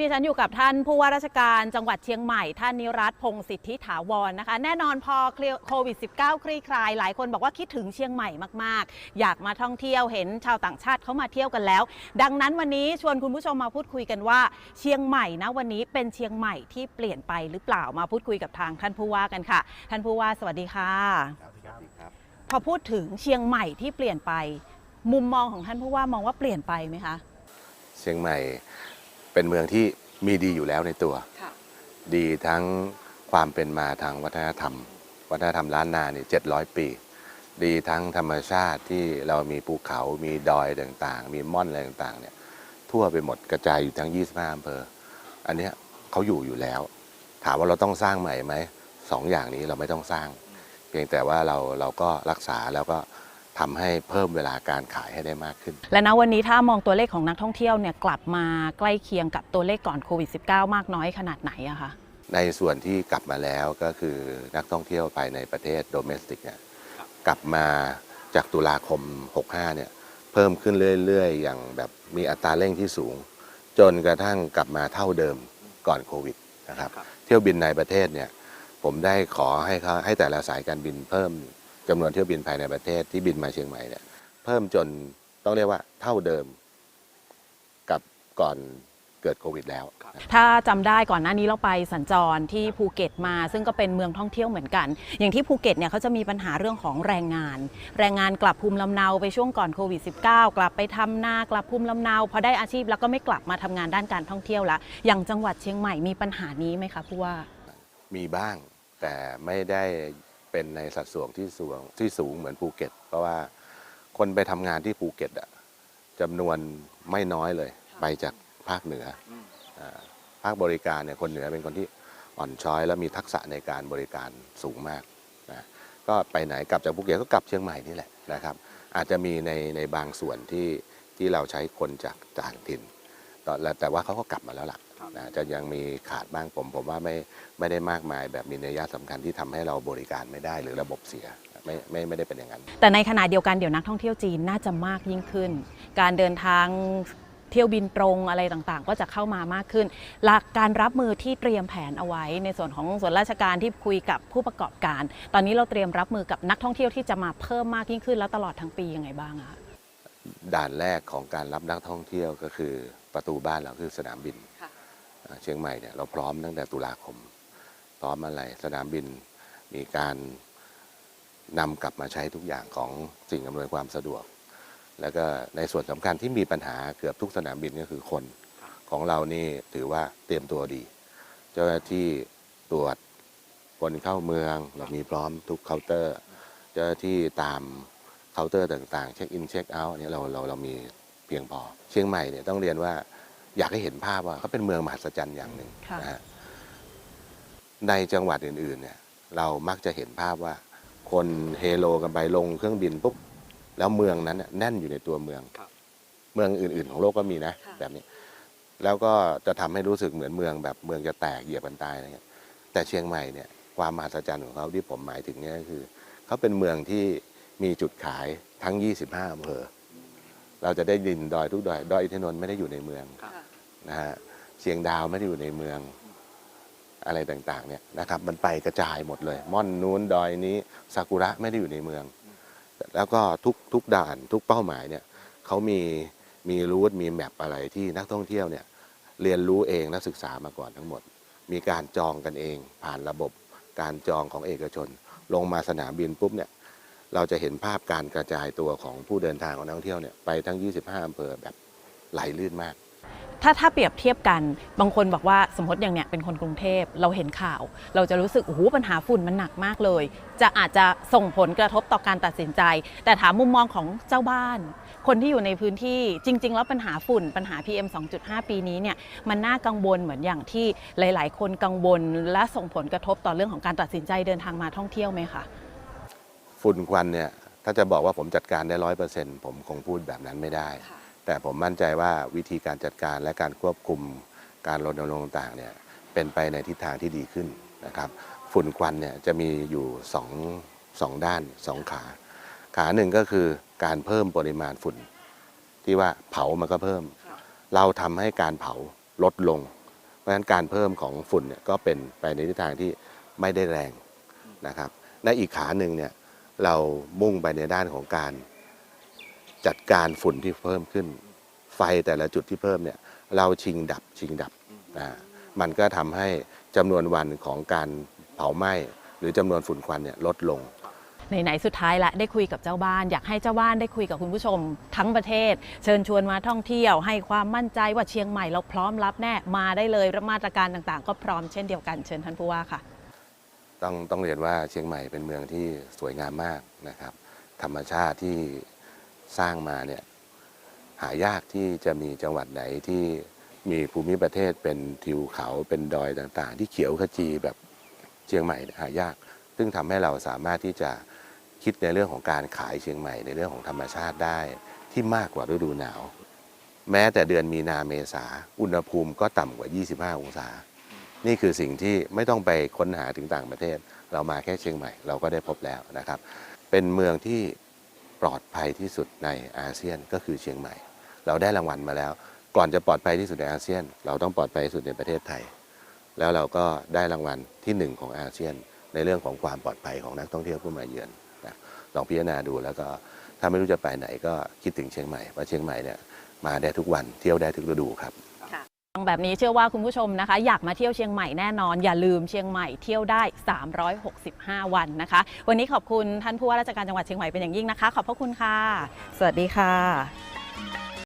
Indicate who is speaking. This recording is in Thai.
Speaker 1: ที่ฉันอยู่กับท่านผู้ว่าราชการจังหวัดเชียงใหม่ ท่านนิรัตพงศิทธิถาวรนะคะ แน่นอนพอโควิด -19 คลี่คลาย หลายคนบอกว่าคิดถึงเชียงใหม่มาก ๆ อยากมาท่องเที่ยวเห็นชาวต่างชาติเขามาเที่ยวกันแล้ว ดังนั้นวันนี้ชวนคุณผู้ชมมาพูดคุยกันว่า เชียงใหม่นะวันนี้เป็นเชียงใหม่ที่เปลี่ยนไปหรือเปล่ามาพูดคุยกับทางท่านผู้ว่ากันค่ะ ท่านผู้ว่าสวัสดีค่ะพอพูดถึงเชียงใหม่ที่เปลี่ยนไป มุมมองของท่านผู้ว่ามองว่าเปลี่ยนไปไหมคะ
Speaker 2: เชียงใหม่ เป็นเมืองที่มีดีอยู่แล้วในตัว
Speaker 1: ค่ะ
Speaker 2: ดีทั้งความเป็นมาทางวัฒนธรรม วัฒนธรรมล้านนาเนี่ยเจ็ดร้อยปี ดีทั้งธรรมชาติที่เรามีภูเขา มีดอยต่างๆ มีม่อนอะไรต่างๆเนี่ยทั่วไปหมดกระจายอยู่ทั้ง 25อำเภอ อันเนี้ยเขาอยู่อยู่แล้ว ถามว่าเราต้องสร้างใหม่ไหมสองอย่างนี้เราไม่ต้องสร้าง เพียงแต่ว่าเราเราก็รักษาแล้วก็ ทำให้เพิ่มเวลาการขายให้ได้มากขึ้น
Speaker 1: และณวันนี้ถ้ามองตัวเลขของนักท่องเที่ยวเนี่ยกลับมาใกล้เคียงกับตัวเลขก่อนโควิด -19 มากน้อยขนาดไหนอะคะ
Speaker 2: ในส่วนที่กลับมาแล้วก็คือนักท่องเที่ยวภายในประเทศโดเมสติกเนี่ยกลับมาจากตุลาคม 65 เนี่ยเพิ่มขึ้นเรื่อยๆ อย่างแบบมีอัตราเร่งที่สูง จนกระทั่งกลับมาเท่าเดิมก่อนโควิดนะครับเที่ยวบินในประเทศเนี่ยผมได้ขอให้เขาให้แต่ละสายการบินเพิ่ม จำนวนเที่ยวบินภายในประเทศที่บินมาเชียงใหม่เนี่ยเพิ่มจนต้องเรียกว่าเท่าเดิมกับก่อนเกิดโควิดแล้ว
Speaker 1: ถ้าจำได้ก่อนหน้านี้เราไปสัญจรที่ภูเก็ตมา ซึ่งก็เป็นเมืองท่องเที่ยวเหมือนกัน อย่างที่ภูเก็ตเนี่ยเขาจะมีปัญหาเรื่องของแรงงาน แรงงานกลับภูมิลำเนาไปช่วงก่อนโควิด -19 กลับไปทำนากลับภูมิลำเนาพอได้อาชีพแล้วก็ไม่กลับมาทำงานด้านการท่องเที่ยวละอย่างจังหวัดเชียงใหม่มีปัญหานี้ไหมคะผู้ว่า
Speaker 2: มีบ้างแต่ไม่ได้ เป็นในสัดส่วนที่สูงที่สูงเหมือนภูเก็ต เพราะว่าคนไปทำงานที่ภูเก็ตอะจำนวนไม่น้อยเลย ไปจากภาคเหนืออาภาคบริการเนี่ยคนเหนือเป็นคนที่อ่อนช้อย และมีทักษะในการบริการสูงมากนะก็ไปไหนกลับจากภูเก็ตก็กลับเชียงใหม่นี่แหละนะครับ อาจจะมีในในบางส่วนที่ที่เราใช้คนจากต่างถิ่นแต่แต่ว่าเขาก็กลับมาแล้วล่ะ นะจะยังมีขาดบ้างผมผมว่าไม่ไม่ได้มากมายแบบมีนัยยะสำคัญที่ทำให้เราบริการไม่ได้หรือระบบเสียไม่ไม่ไม่ได้เป็นอย่างนั้น
Speaker 1: แต่ในขณะเดียวกันเดี๋ยวนักท่องเที่ยวจีนน่าจะมากยิ่งขึ้น การเดินทางเที่ยวบินตรงอะไรต่างๆ ก็จะเข้ามามากขึ้น หลักการรับมือที่เตรียมแผนเอาไว้ ในส่วนของส่วนราชการที่คุยกับผู้ประกอบการ ตอนนี้เราเตรียมรับมือกับนักท่องเที่ยวที่จะมาเพิ่มมากยิ่งขึ้น แล้วตลอดทั้งปียังไงบ้างอะคะ
Speaker 2: ด่านแรกของการรับนักท่องเที่ยวก็คือประตูบ้านเราคือสนามบิน
Speaker 1: ค่ะ
Speaker 2: อ่า เชียงใหม่เนี่ยเราพร้อมตั้งแต่ตุลาคมพร้อมอะไรสนามบินมีการนำกลับมาใช้ทุกอย่างของสิ่งอำนวยความสะดวก แล้วก็ในส่วนสำคัญที่มีปัญหาเกือบทุกสนามบินก็คือคนของเรานี่ถือว่าเตรียมตัวดี เจ้าหน้าที่ตรวจคนเข้าเมืองเรามีพร้อมทุกเคาน์เตอร์ เจ้าหน้าที่ตามเคาน์เตอร์ต่างๆ เช็คอินเช็คเอาท์เนี่ยเราเราเรามีเพียงพอ เชียงใหม่เนี่ยต้องเรียนว่า อยากให้เห็นภาพว่าเขาเป็นเมืองมหัศจรรย์อย่างหนึ่ง
Speaker 1: ค่ะ
Speaker 2: นะฮะในจังหวัดอื่นๆ เนี่ย เรามักจะเห็นภาพว่า คนเฮโลกันไปลงเครื่องบินปุ๊บแล้วเมืองนั้นน่ะแน่นอยู่ในตัวเมือง
Speaker 3: ครับ
Speaker 2: เมืองอื่น ๆ ของโลกก็มีนะ
Speaker 1: ค่ะ
Speaker 2: แบบนี้ แล้วก็จะทำให้รู้สึกเหมือนเมืองแบบเมืองจะแตกเหยียบกันตายอะไรเงี้ยแต่เชียงใหม่เนี่ยความมหัศจรรย์ของเขาที่ผมหมายถึงเนี่ยก็คือเขาเป็นเมืองที่มีจุดขายทั้ง 25อำเภอเราจะได้ดินดอยทุกดอย ดอยอินทนนท์ไม่ได้อยู่ในเมือง
Speaker 3: ครับ
Speaker 2: นะฮะเชียงดาวไม่ได้อยู่ในเมืองอะไรต่างๆเนี่ยนะครับมันไปกระจายหมดเลย ม่อนนู้นดอยนี้ซากุระไม่ได้อยู่ในเมือง แล้วก็ทุกทุกด่านทุกเป้าหมายเนี่ยเขามีมีรูทมีแมปอะไรที่นักท่องเที่ยวเนี่ยเรียนรู้เองและศึกษามาก่อนทั้งหมด มีการจองกันเองผ่านระบบการจองของเอกชน ลงมาสนามบินปุ๊บเนี่ยเราจะเห็นภาพการกระจายตัวของผู้เดินทางของนักท่องเที่ยวเนี่ยไปทั้ง 25อำเภอแบบไหลลื่นมาก
Speaker 1: ถ้าถ้าเปรียบเทียบกัน บางคนบอกว่าสมมติอย่างเนี้ยเป็นคนกรุงเทพเราเห็นข่าว เราจะรู้สึกโอ้โหปัญหาฝุ่นมันหนักมากเลย จะอาจจะส่งผลกระทบต่อการตัดสินใจ แต่ถามมุมมองของเจ้าบ้าน คนที่อยู่ในพื้นที่จริง ๆ แล้วปัญหาฝุ่นปัญหา PM 2.5 ปีนี้เนี่ยมันน่ากังวลเหมือนอย่างที่หลาย ๆ คนกังวลและส่งผลกระทบต่อเรื่องของการตัดสินใจเดินทางมาท่องเที่ยวไหมคะ
Speaker 2: ฝุ่นควันเนี่ยถ้าจะบอกว่าผมจัดการได้ร้อยเปอร์เซ็นต์ผมคงพูดแบบนั้นไม่ได้ แต่ผมมั่นใจว่าวิธีการจัดการและการควบคุมการรณรงค์ต่างๆเนี่ยเป็นไปในทิศทางที่ดีขึ้นนะครับ ฝุ่นควันเนี่ยจะมีอยู่สองสองด้านสองขา ขาหนึ่งก็คือการเพิ่มปริมาณฝุ่น ที่ว่าเผามันก็เพิ่ม เราทำให้การเผาลดลง เพราะฉะนั้นการเพิ่มของฝุ่นเนี่ยก็เป็นไปในทิศทางที่ไม่ได้แรงนะครับในอีกขาหนึ่งเนี่ยเรามุ่งไปในด้านของการ จัดการฝุ่นที่เพิ่มขึ้น ไฟแต่ละจุดที่เพิ่มเนี่ยเราชิงดับชิงดับอ่ามันก็ทำให้จำนวนวันของการเผาไหม้หรือจำนวนฝุ่นควันเนี่ยลดลง
Speaker 1: ไหนๆสุดท้ายละได้คุยกับเจ้าบ้าน อยากให้เจ้าบ้านได้คุยกับคุณผู้ชม ทั้งประเทศ เชิญชวนมาท่องเที่ยว ให้ความมั่นใจว่าเชียงใหม่เราพร้อมรับแน่มาได้เลยมาตรการต่างๆ ก็พร้อมเช่นเดียวกันเชิญท่านผู้ว่าค่ะ
Speaker 2: ต้องต้องเรียนว่าเชียงใหม่เป็นเมืองที่สวยงามมากนะครับ ธรรมชาติที่ สร้างมาเนี่ยหายากที่จะมีจังหวัดไหนที่มีภูมิประเทศเป็นทิวเขาเป็นดอยต่างๆ ที่เขียวขจีแบบเชียงใหม่หายาก ซึ่งทำให้เราสามารถที่จะคิดในเรื่องของการขายเชียงใหม่ในเรื่องของธรรมชาติได้ที่มากกว่าฤดูหนาว แม้แต่เดือนมีนาเมษาอุณหภูมิก็ต่ำกว่า 25 องศา นี่คือสิ่งที่ไม่ต้องไปค้นหาถึงต่างประเทศ เรามาแค่เชียงใหม่ เราก็ได้พบแล้วนะครับ เป็นเมืองที่ ปลอดภัยที่สุดในอาเซียนก็คือเชียงใหม่ เราได้รางวัลมาแล้ว ก่อนจะปลอดภัยที่สุดในอาเซียน เราต้องปลอดภัยที่สุดในประเทศไทย แล้วเราก็ได้รางวัลที่หนึ่งของอาเซียน ในเรื่องของความปลอดภัยของนักท่องเที่ยวผู้มาเยือนนะลองพิจารณาดูแล้วก็ถ้าไม่รู้จะไปไหนก็คิดถึงเชียงใหม่เพราะเชียงใหม่เนี่ยมาได้ทุกวันเที่ยวได้ทุกฤดูครับ
Speaker 1: แบบนี้เชื่อว่าคุณผู้ชมนะคะ อยากมาเที่ยวเชียงใหม่แน่นอน อย่าลืมเชียงใหม่เที่ยวได้ 365 วันนะคะ วันนี้ขอบคุณท่านผู้ว่าราชการจังหวัดเชียงใหม่เป็นอย่างยิ่งนะคะ ขอบพระคุณค่ะ สวัสดีค่ะ